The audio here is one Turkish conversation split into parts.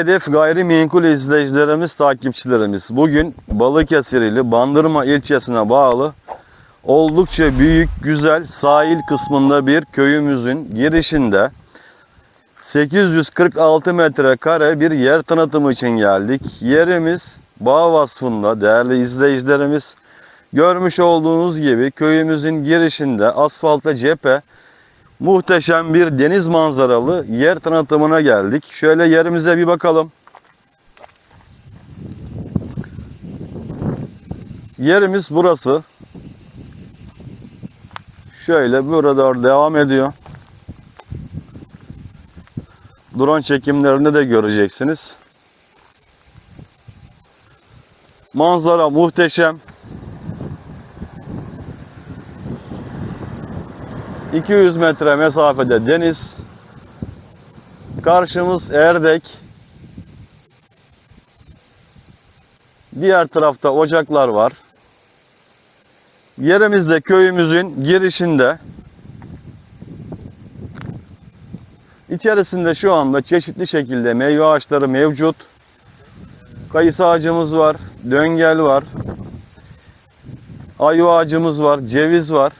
hedef gayrimenkul izleyicilerimiz, takipçilerimiz. Bugün Balıkesir ili Bandırma ilçesine bağlı oldukça büyük, güzel sahil kısmında bir köyümüzün girişinde 846 metrekare bir yer tanıtımı için geldik. Yerimiz bağ vasfında değerli izleyicilerimiz. Görmüş olduğunuz gibi köyümüzün girişinde asfalta cephe muhteşem bir deniz manzaralı yer tanıtımına geldik. Şöyle yerimize bir bakalım. Yerimiz burası. Şöyle burada devam ediyor. Drone çekimlerini de göreceksiniz. Manzara muhteşem. 200 metre mesafede deniz. Karşımız Erdek. Diğer tarafta ocaklar var. Yerimizde köyümüzün girişinde. İçerisinde şu anda çeşitli şekilde meyve ağaçları mevcut. Kayısı ağacımız var, döngel var. Ayva ağacımız var, ceviz var.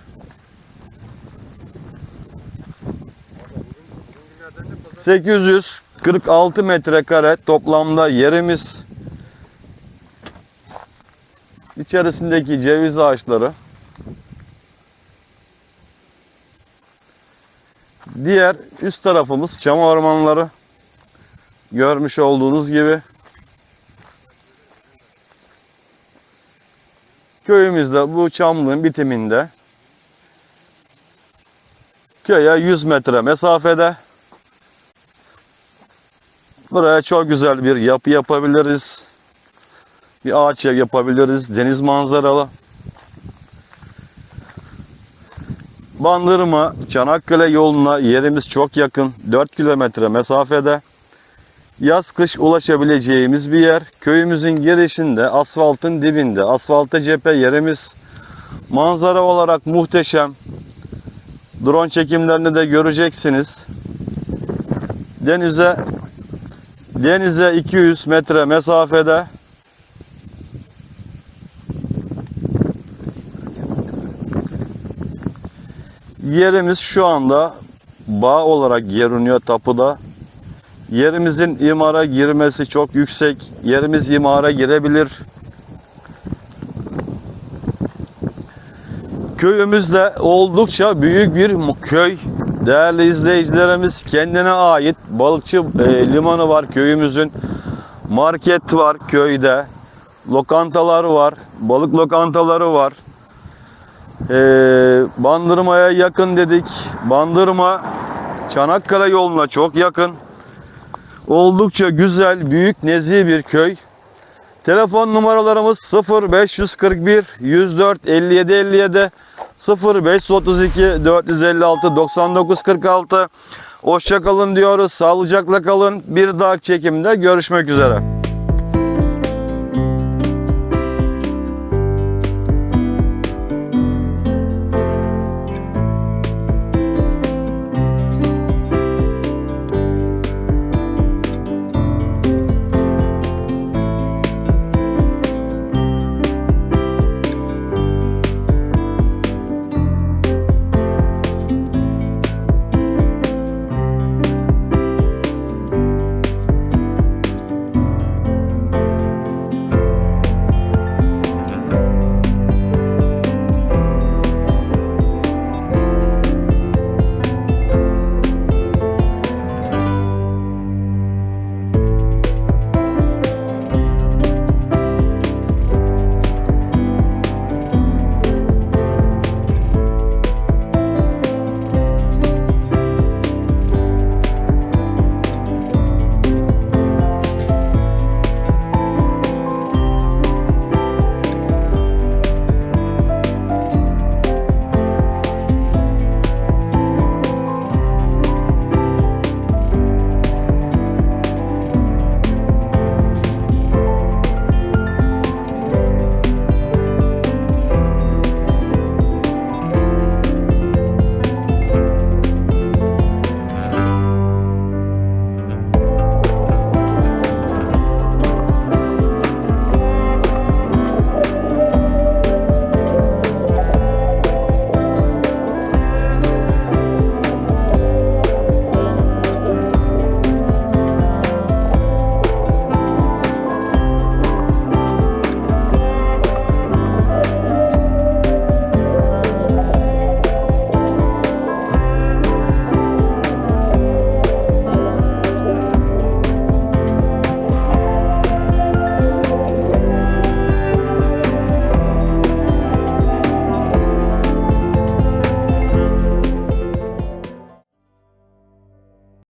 846 metrekare toplamda yerimiz. İçerisindeki ceviz ağaçları. Diğer üst tarafımız çam ormanları. Görmüş olduğunuz gibi. Köyümüzde bu çamlığın bitiminde köye 100 metre mesafede Buraya çok güzel bir yapı yapabiliriz. Bir ağaç yapabiliriz. Deniz manzaralı. Bandırma Çanakkale yoluna yerimiz çok yakın. 4 kilometre mesafede. Yaz kış ulaşabileceğimiz bir yer. Köyümüzün girişinde asfaltın dibinde. Asfalta cephe yerimiz. Manzara olarak muhteşem. Drone çekimlerini de göreceksiniz. Denize Denize 200 metre mesafede Yerimiz şu anda bağ olarak görünüyor tapuda. Yerimizin imara girmesi çok yüksek. Yerimiz imara girebilir. Köyümüzde oldukça büyük bir köy. Değerli izleyicilerimiz kendine ait balıkçı e, limanı var köyümüzün. Market var köyde. Lokantalar var. Balık lokantaları var. E, Bandırma'ya yakın dedik. Bandırma Çanakkale yoluna çok yakın. Oldukça güzel, büyük, nezih bir köy. Telefon numaralarımız 0541 104 57 57 0532 456 99 46 Hoşça kalın diyoruz. Sağlıcakla kalın. Bir dahaki çekimde görüşmek üzere.